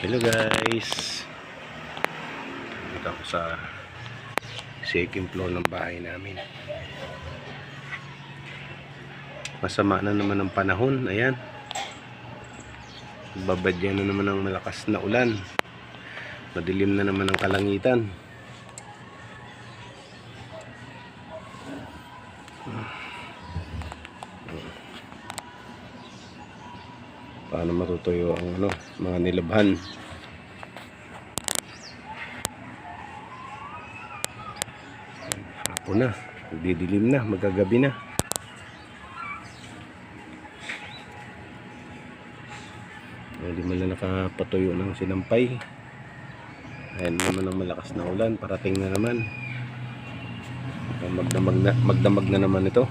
Hello guys. Dito ako sa second floor ng bahay namin. Masama na naman ang panahon. Ayan. Babadyan na naman ng malakas na ulan. Madilim na naman ang kalangitan Paano matutuyo ang ano, mga nilabhan Hapon na, magdidilim na, magagabi na. Hindi man na nakapatuyo ng sinampay. Ayan naman ang malakas na ulan, parating na naman. Magdamag na, magdamag na naman ito.